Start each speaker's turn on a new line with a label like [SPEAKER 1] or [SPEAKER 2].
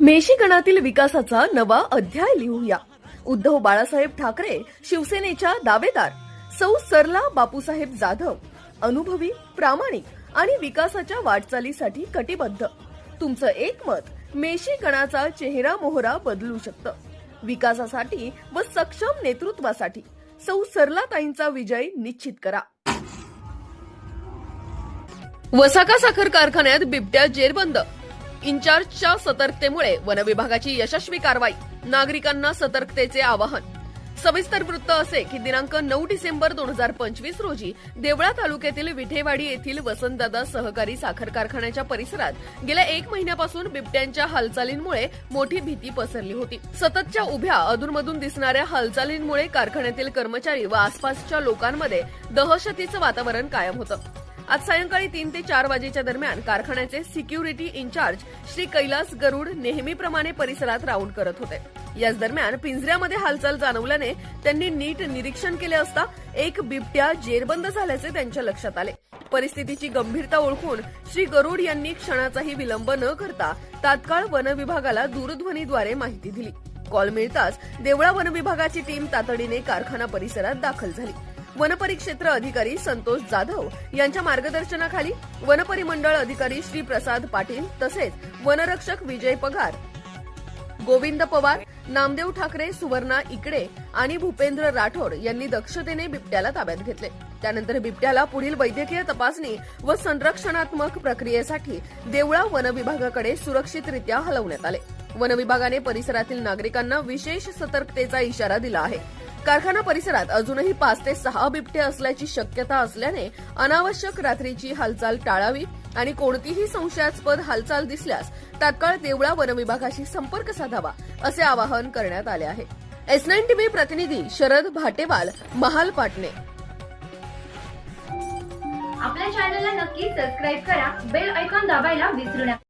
[SPEAKER 1] मेशिकणातील विकासाचा नवा अध्याय लिहूया. उद्धव बाळासाहेब ठाकरे शिवसेनेच्या दावेदार सौ सरला बापूसाहेब जाधव अनुभवी प्रामाणिक आणि विकासाच्या वाटचालीसाठी कटिबद्ध. तुमचं एक मत मेशी गणाचा चेहरा मोहरा बदलू शकतं. विकासासाठी व सक्षम नेतृत्वासाठी सौ सरलाताईंचा विजय निश्चित करा. वसाका साखर कारखान्यात बिबट्या जेरबंद इन्चार्जच्या सतर्कतेमुळे वनविभागाची यशस्वी कारवाई नागरिकांना सतर्कतेचे आवाहन. सविस्तर वृत्त असे की दिनांक नऊ डिसेंबर दोन हजार पंचवीस रोजी देवळा तालुक्यातील विठेवाडी येथील वसंतदादा सहकारी साखर कारखान्याच्या परिसरात गेल्या एक महिन्यापासून बिबट्यांच्या हालचालींमुळे मोठी भीती पसरली होती. सततच्या उभ्या अधूनमधून दिसणाऱ्या हालचालींमुळे कारखान्यातील कर्मचारी व आसपासच्या लोकांमध्ये दहशतीचं वातावरण कायम होतं. आज सायंकाळी तीन ते चार वाजेच्या दरम्यान कारखान्याचे security in charge Shri Kailas Garud नेहमीप्रमाणे परिसरात राऊंड करत होते. याच दरम्यान पिंजऱ्यामध्ये हालचाल जाणवल्याने त्यांनी नीट निरीक्षण केले असता एक बिबट्या जेरबंद झाल्याचे त्यांच्या लक्षात आले. परिस्थितीची गंभीरता ओळखून श्री गरुड यांनी क्षणाचाही विलंब न करता तात्काळ वन विभागाला दूरध्वनीद्वारे माहिती दिली. कॉल मिळताच देवळा वन विभागाची टीम तातडीने कारखाना परिसरात दाखल झाली. वनपरिक्षेत्र अधिकारी संतोष जाधव यांच्या मार्गदर्शनाखाली वनपरिमंडळ अधिकारी श्री प्रसाद पाटील तसेच वनरक्षक विजय पगार गोविंद पवार नामदेव ठाकरे सुवर्णा इकडे आणि भूपेंद्र राठोड यांनी दक्षतेने बिबट्याला ताब्यात घेतले. त्यानंतर बिबट्याला पुढील वैद्यकीय तपासणी व संरक्षणात्मक प्रक्रियेसाठी देवळा वन विभागाकडे सुरक्षितरित्या हलवण्यात आले. वनविभागाने परिसरातील नागरिकांना विशेष सतर्कतेचा इशारा दिला आहे. कारखाना परिसरात अजूनही पाच ते सहा बिबटे असल्याची शक्यता असल्याने अनावश्यक रात्रीची हालचाल टाळावी आणि कोणतीही संशयास्पद हालचाल दिसल्यास तात्काळ देवळा वनविभागाशी संपर्क साधावा असे आवाहन करण्यात आले आहे. एस नाईन टीव्ही प्रतिनिधी शरद भाटेवाल महाल पाटणे.
[SPEAKER 2] आपल्या चॅनलला नक्की सबस्क्राईब करा बेल ऐकॉन दाबायला विसरू नका.